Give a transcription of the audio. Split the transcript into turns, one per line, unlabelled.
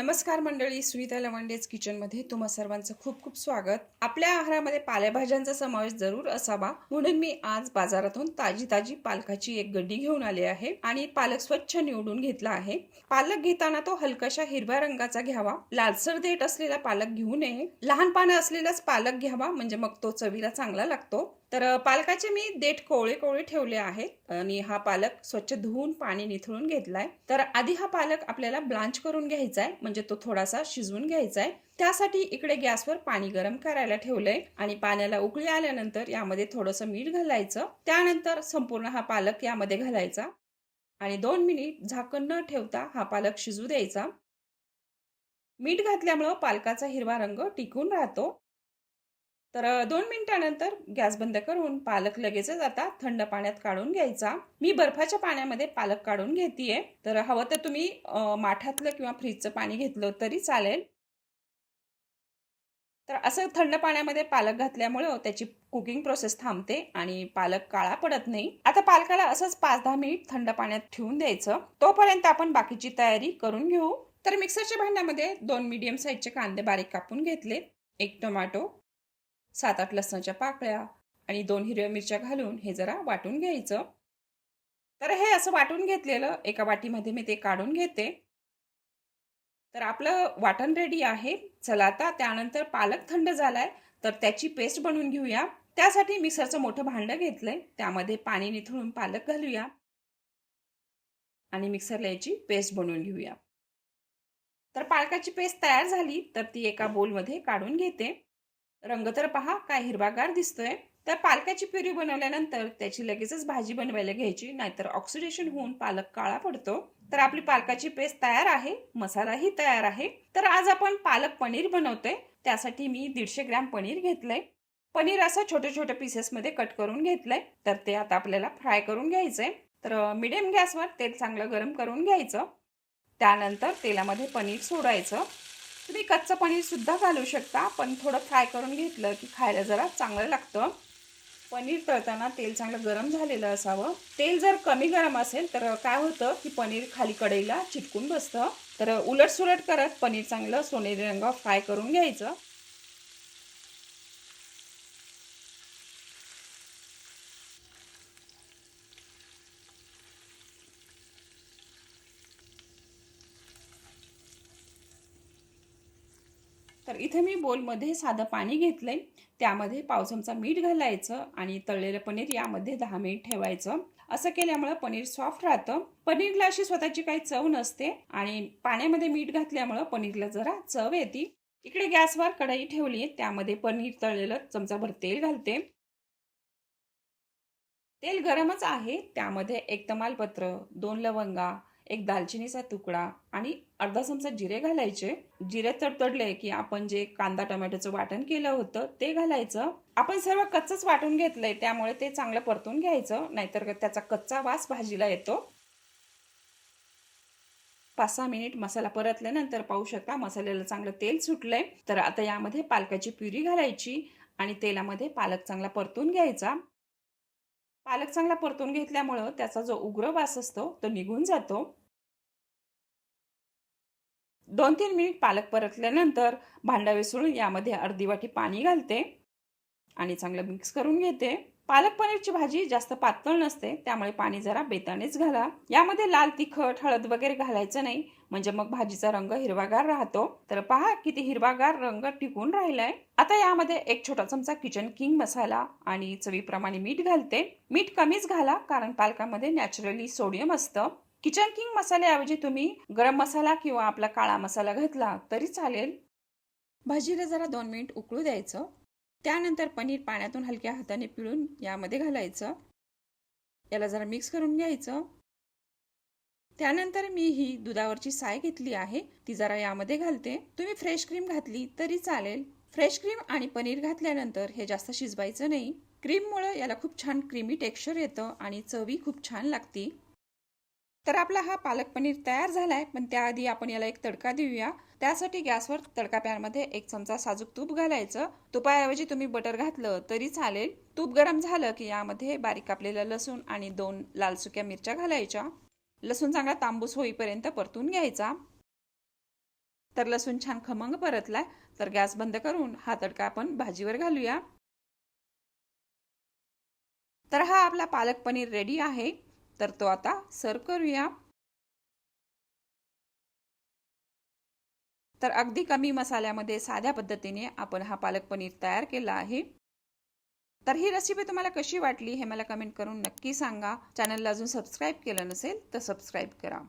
नमस्कार मंडळी सुनीता लवंडेज किचनमध्ये तुम्हा सर्वांचं खूप खूप स्वागत. आपल्या आहारामध्ये पालेभाज्यांचा समावेश जरूर असावा. म्हणून मी आज बाजारातून ताजी ताजी पालकाची एक गड्डी घेऊन आले आहे आणि पालक स्वच्छ निवडून घेतला आहे. पालक घेताना तो हलकाशा हिरव्या रंगाचा घ्यावा. लालसर देठ असलेला पालक घेऊ नये. लहान पानं असलेलाच पालक घ्यावा. म्हणजे मग तो चवीला चांगला लागतो. तर पालकाचे मी देठ कोवळे कोवळे ठेवले आहेत आणि हा पालक स्वच्छ धुवून पाणी निथळून घेतलाय. तर आधी हा पालक आपल्याला ब्लांच करून घ्यायचा आहे म्हणजे तो थोडासा शिजवून घ्यायचा आहे त्यासाठी इकडे गॅसवर पाणी गरम करायला ठेवलंय आणि पाण्याला उकळी आल्यानंतर यामध्ये थोडंसं मीठ घालायचं. त्यानंतर संपूर्ण हा पालक यामध्ये घालायचा आणि दोन मिनिट झाकण न ठेवता हा पालक शिजू द्यायचा. मीठ घातल्यामुळं पालकाचा हिरवा रंग टिकून राहतो. तर दोन मिनिटानंतर गॅस बंद करून पालक लगेचच आता थंड पाण्यात काढून घ्यायचा. मी बर्फाच्या पाण्यामध्ये पालक काढून घेतेय. तर हवं तर तुम्ही माठातलं किंवा फ्रीजचं पाणी घेतलं तरी चालेल. तर असं थंड पाण्यामध्ये पालक घातल्यामुळं त्याची कुकिंग प्रोसेस थांबते आणि पालक काळा पडत नाही. आता पालकाला असंच पाच दहा मिनिट थंड पाण्यात ठेवून द्यायचं. तोपर्यंत आपण बाकीची तयारी करून घेऊ. तर मिक्सरच्या भांड्यामध्ये दोन मीडियम साईजचे कांदे बारीक कापून घेतले एक टोमॅटो सात आठ लसणाच्या पाकळ्या आणि दोन हिरव्या मिरच्या घालून हे जरा वाटून घ्यायचं. तर हे असं वाटून घेतलेलं एका वाटीमध्ये मी ते काढून घेते. तर आपलं वाटण रेडी आहे. चला आता त्यानंतर पालक थंड झालाय तर त्याची पेस्ट बनवून घेऊया. त्यासाठी मिक्सरचं मोठं भांडं घेतलंय. त्यामध्ये पाणी निथळून पालक घालूया. आणि मिक्सरला याची पेस्ट बनवून घेऊया. तर पालकाची पेस्ट तयार झाली तर ती एका बोलमध्ये काढून घेते. रंग तर पहा काय हिरवागार दिसतोय. तर पालकाची प्युरी बनवल्यानंतर त्याची लगेचच भाजी बनवायला घ्यायची नाहीतर ऑक्सिडेशन होऊन पालक काळा पडतो. तर आपली पालकाची पेस्ट तयार आहे मसालाही तयार आहे. तर आज आपण पालक पनीर बनवतोय त्यासाठी मी दीडशे ग्रॅम पनीर घेतलंय. पनीर असं छोट्या छोट्या पीसेसमध्ये कट करून घेतलंय तर ते आता आपल्याला फ्राय करून घ्यायचंय. तर मिडियम गॅसवर तेल चांगलं गरम करून घ्यायचं. त्यानंतर तेलामध्ये पनीर सोडायचं. तुम्ही कच्चं पनीरसुद्धा घालू शकता पण थोडं फ्राय करून घेतलं की खायला जरा चांगलं लागतं. पनीर तळताना तेल चांगलं गरम झालेलं असावं. तेल जर कमी गरम असेल तर काय होतं की पनीर खाली कढईला चिटकून बसतं. तर उलट सुलट करत पनीर चांगलं सोनेरी रंग फ्राय करून घ्यायचं. तर इथे मी बोलमध्ये साधं पाणी घेतलंय. त्यामध्ये पाव चमचा मीठ घालायचं आणि तळलेलं पनीर यामध्ये दहा मिनिट ठेवायचं. असं केल्यामुळं पनीर सॉफ्ट राहतं. पनीरला अशी स्वतःची काही चव नसते आणि पाण्यामध्ये मीठ घातल्यामुळं पनीरला जरा चव येते. इकडे गॅसवर कढई ठेवली त्यामध्ये पनीर तळलेलं चमचाभर तेल घालते. तेल गरमच आहे. त्यामध्ये एक तमालपत्र दोन लवंगा एक दालचिनीचा तुकडा आणि अर्धा चमचा जिरे घालायचे. जिरे तडतडले की आपण जे कांदा टोमॅटोचं वाटण केलं होतं ते घालायचं. आपण सर्व कच्चच वाटून घेतलंय त्यामुळे ते चांगलं परतून घ्यायचं नाहीतर त्याचा कच्चा वास भाजीला येतो. पाच सहा मिनिट मसाला परतल्यानंतर पाहू शकता मसाल्याला चांगलं तेल सुटलंय. तर आता यामध्ये पालकाची प्युरी घालायची आणि तेलामध्ये पालक चांगला परतून घ्यायचा. पालक चांगला परतून घेतल्यामुळं त्याचा जो उग्र वास असतो तो निघून जातो. दोन तीन मिनिट पालक परतल्यानंतर भांडा विसळून यामध्ये अर्धी वाटी पाणी घालते आणि चांगलं मिक्स करून घेते. पालक पनीरची भाजी जास्त पातळ नसते त्यामुळे पाणी जरा बेतानेच घाला. यामध्ये लाल तिखट हळद वगैरे घालायचं नाही म्हणजे मग भाजीचा रंग हिरवागार राहतो. तर पहा किती हिरवागार रंग टिकून राहिलाय. आता यामध्ये एक छोटा चमचा किचन किंग मसाला आणि चवीप्रमाणे मीठ घालते. मीठ कमीच घाला कारण पालकामध्ये नॅचरली सोडियम असतं. किचन किंग मसाल्याऐवजी तुम्ही गरम मसाला किंवा आपला काळा मसाला घातला तरी चालेल. भाजीला जरा दोन मिनिट उकळू द्यायचं. त्यानंतर पनीर पाण्यातून हलक्या हाताने पिळून यामध्ये घालायचं. याला जरा मिक्स करून घ्यायचं. त्यानंतर मी ही दुधावरची साय घेतली आहे. ती जरा यामध्ये घालते. तुम्ही फ्रेश क्रीम घातली तरी चालेल. फ्रेश क्रीम आणि पनीर घातल्यानंतर हे जास्त शिजवायचं नाही. क्रीममुळं याला खूप छान क्रीमी टेक्स्चर येतं आणि चवी खूप छान लागती. तर आपला हा पालक पनीर तयार झालाय पण त्याआधी आपण याला एक तडका देऊया. त्यासाठी गॅसवर तडका पॅनमध्ये एक चमचा साजूक तूप घालायचं. तुपाऐवजी तुम्ही बटर घातलं तरी चालेल. तूप गरम झालं की यामध्ये बारीक कापलेलं लसूण आणि दोन लाल सुक्या मिरच्या घालायच्या. लसूण चांगला तांबूस होईपर्यंत परतून घ्यायचा. तर लसूण छान खमंग परतलाय तर गॅस बंद करून हा तडका आपण भाजीवर घालूया. तर हा आपला पालक पनीर रेडी आहे. तर तो आता सर्व करूया. तर अगदी कमी मसाल्यामध्ये साध्या पद्धतीने आपण हा पालक पनीर तयार केला आहे. तर ही रेसिपी तुम्हाला कशी वाटली हे मला कमेंट करून नक्की सांगा. चॅनलला अजून सबस्क्राईब केलं नसेल तर सबस्क्राईब करा.